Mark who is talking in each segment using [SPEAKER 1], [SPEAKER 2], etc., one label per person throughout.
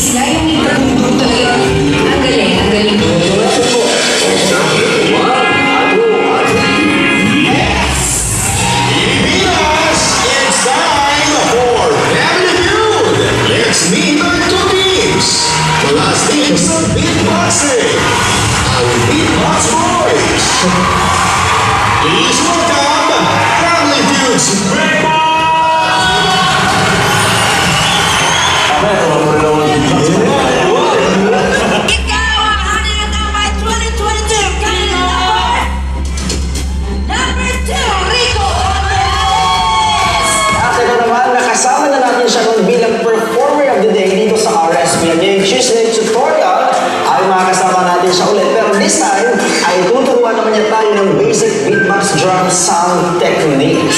[SPEAKER 1] Please, kaya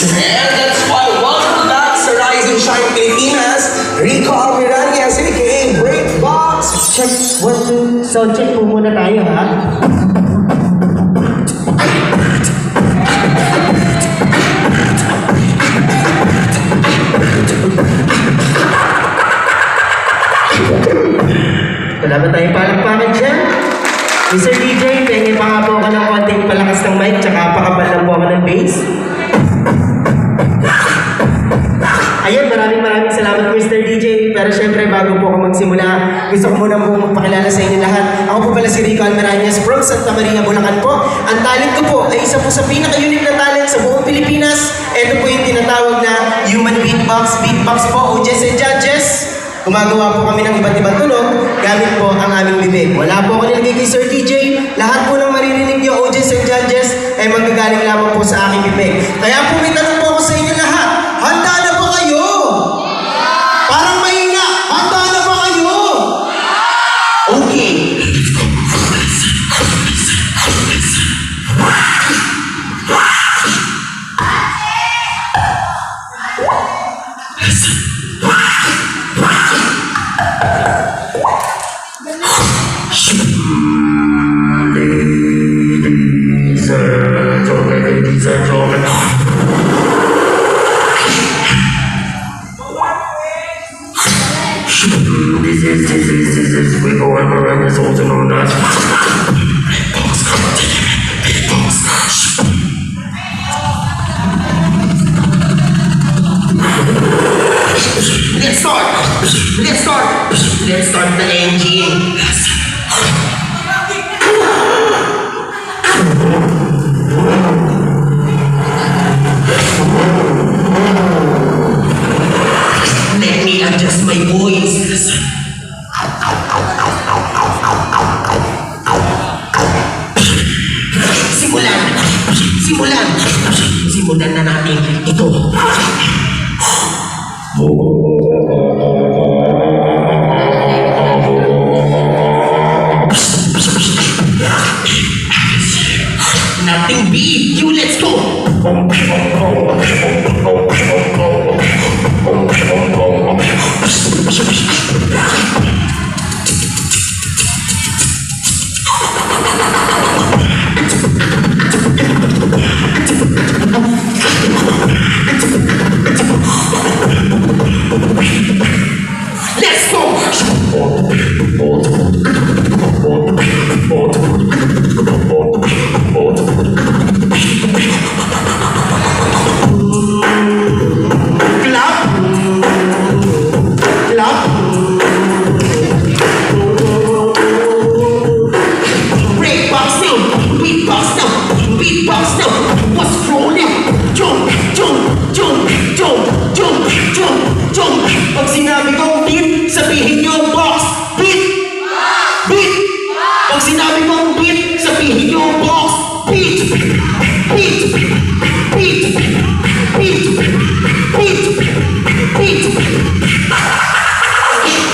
[SPEAKER 2] And that's why welcome back sa Rise and Shine Pilipinas, Rico Almiranez, aka Breakbox.
[SPEAKER 3] Check, one, two. So, check po muna tayo, ha? Wala ba tayong palakpakan dyan? Mr. DJ, pengen pa nga po ako ng konting palakas ng mic, tsaka pakabal lang po ako ng bass. Salamat Mr. DJ. Pero syempre, bago po ako magsimula, gusto ko muna po magpakilala sa inyo lahat. Ako po pala si Rico Almerañez from Santa Maria, Bulacan po. Ang talent ko po ay isa po sa pinaka-unique na talent sa buong Pilipinas. Ito po yung tinatawag na human beatbox. Beatbox po, Ujes and Judges. Gumagawa po kami ng iba't ibang tunog gamit po ang aming bibig. Wala po ako nilagay kay Sir DJ. Lahat po ng maririnig niyo, audience and judges, ay manggagaling lamang po sa aking bibig. Kaya po may tanong
[SPEAKER 4] People ever
[SPEAKER 2] ever told him or not.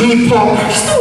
[SPEAKER 2] Hip hop.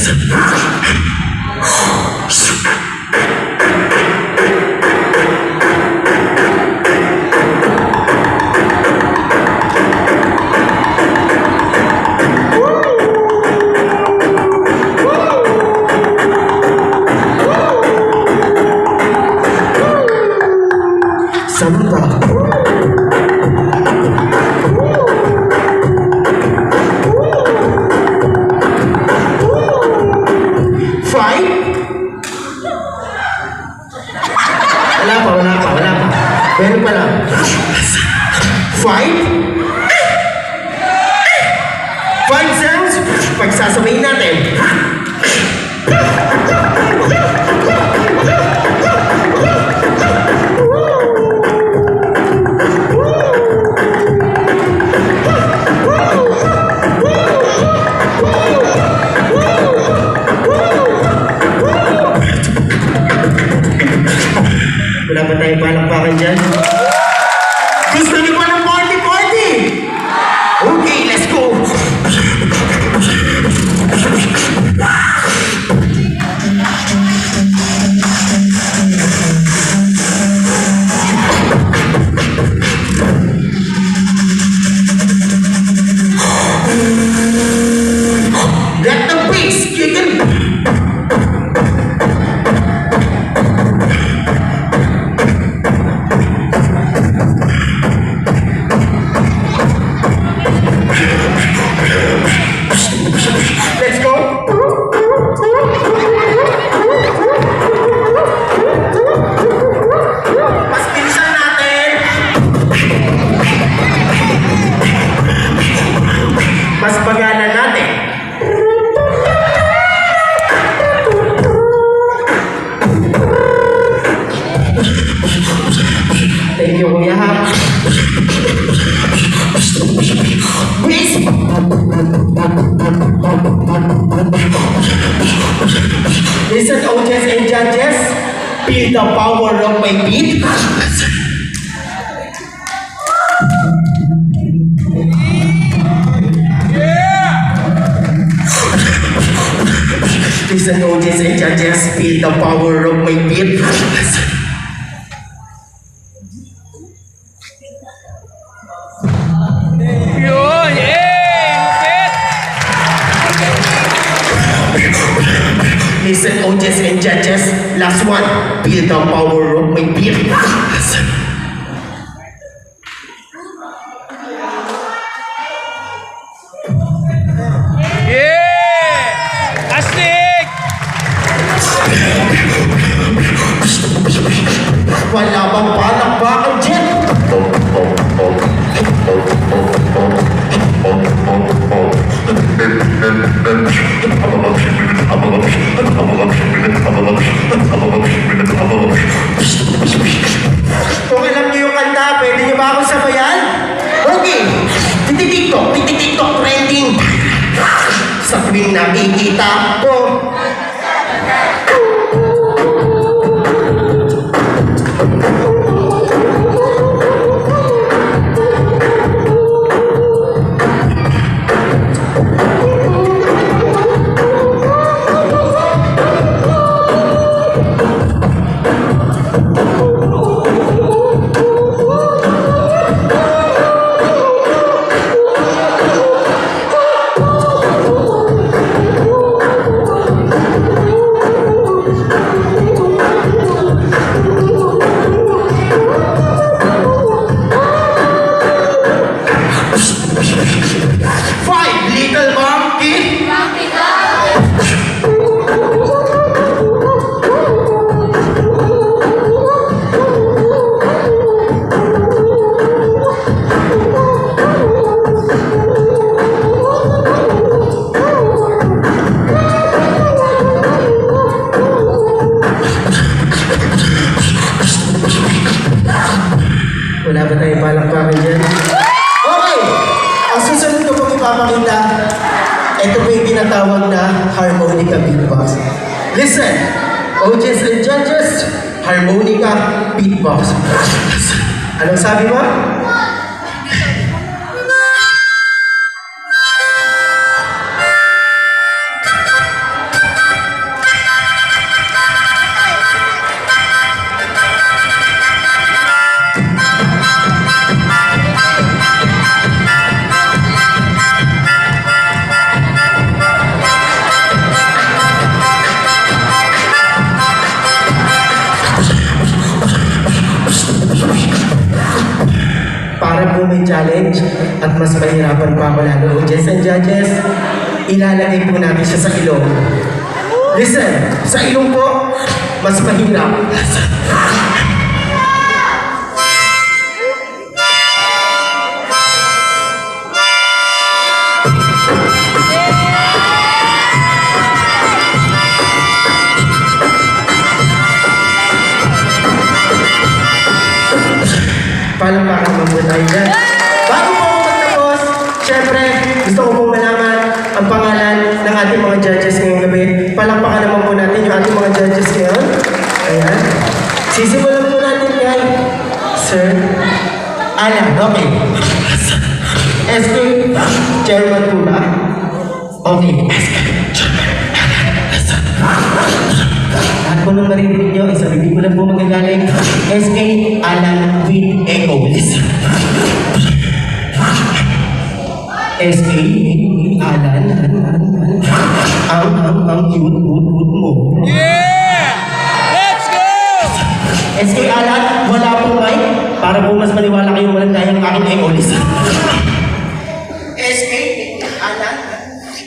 [SPEAKER 3] Yes. do this, I just feel the power of my people. Listen, judges and judges, last one, feel the power of my people. kalaban palakpakan dyan. Kung alam niyo yung kanta, pwede niyo ba akong sabayan? Okay. Titi-tiktok, titi-tiktok trending. Sa tuwing nakikita, Listen, audience and judges, harmonica beatbox. Anong sabi mo? Challenge at mas mahirapan pa ako lalo. Audience and judges, ilalagay po natin siya sa ilong. Listen, sa ilong po, mas mahirap. Po tayo dyan. Pangalan ng ating mga judges ngayong gabi. Palakpakan naman po natin yung ating mga judges ngayon. Ayan. Sisimulan po natin kay Sir Alan. Okay. SK, chairman po ba? Okay. At kung nung maririnig nyo, isa bibig ko lang po magagaling. SK Alan with Echo. SK Alan. Ang, ang, ang cute, cute mo.
[SPEAKER 5] Yeah! Let's go!
[SPEAKER 3] SK Alan, wala pong mic. Para po mas maniwala kayo walang kaya ng aking echo. Listen. SK Alan.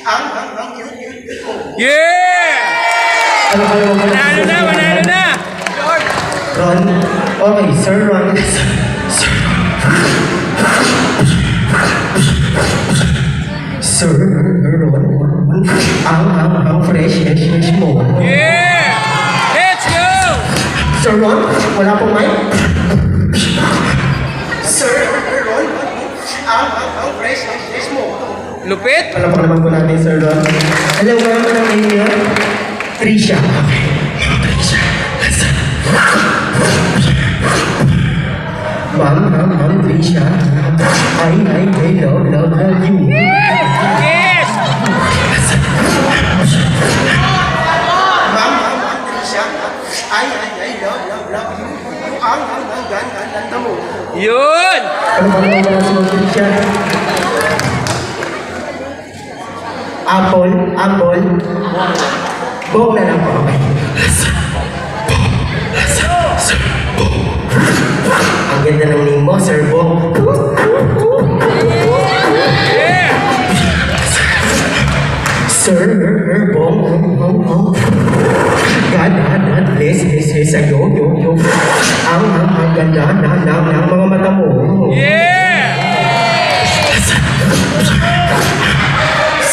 [SPEAKER 3] Ang, ang, ang cute, cute mo.
[SPEAKER 5] Yeah!
[SPEAKER 3] Ano kayo?
[SPEAKER 5] Manalo na, manalo na!
[SPEAKER 3] Ron. Okay, Sir Ron. Sir Ron. Ang, ang, ang fresh, fresh, fresh mo.
[SPEAKER 5] Yeah! Let's go!
[SPEAKER 3] Sir Ron, wala pong mic? Sir Ron, ang, ang, ang fresh, fresh, fresh mo.
[SPEAKER 5] Lupit?
[SPEAKER 3] Alam pa naman po natin, Sir Ron. Naman ang name niya? Trisha. Okay. Trisha. Ma'am, ma'am, ma'am, Trisha. I, I, I love, love, love you.
[SPEAKER 5] Yes! Yun!
[SPEAKER 3] Apple, apple. Bong na lang po. Ang ganda ng name mo, Sir Bong. Sir Bong, Bong, Bong, Bong. God, God, God, bless, bless, bless, sa'yo, yo, yo. Ang, ang, ang ganda na, na, ng mga mata mo.
[SPEAKER 5] Yeah!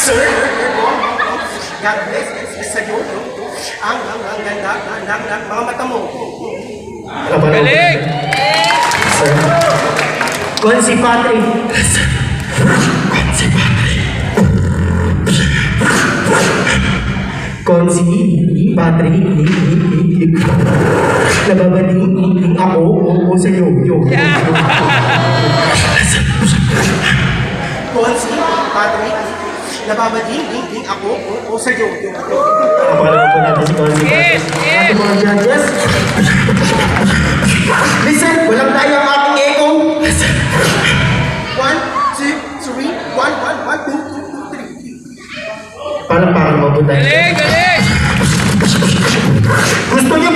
[SPEAKER 3] Sir Bong, God bless, bless, bless, sa'yo, yo, yo. Ang, ang, ang ganda na, na, ng mga mata mo.
[SPEAKER 5] Galing!
[SPEAKER 3] Sir. Consi Patrick. Consi Patrick. Nababading ako o sa iyo. Yo. Consi Patrick. Nababading ako o sa iyo. Napakalaman po natin si Consi
[SPEAKER 5] Yes! Yes!
[SPEAKER 3] Mga judges. Listen, walang tayo ang ating echo. One, two, three, one, one, one, two, two, three. Parang parang mabuta.
[SPEAKER 5] Galing! Galing!
[SPEAKER 3] Gusto niyo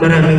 [SPEAKER 6] But
[SPEAKER 3] I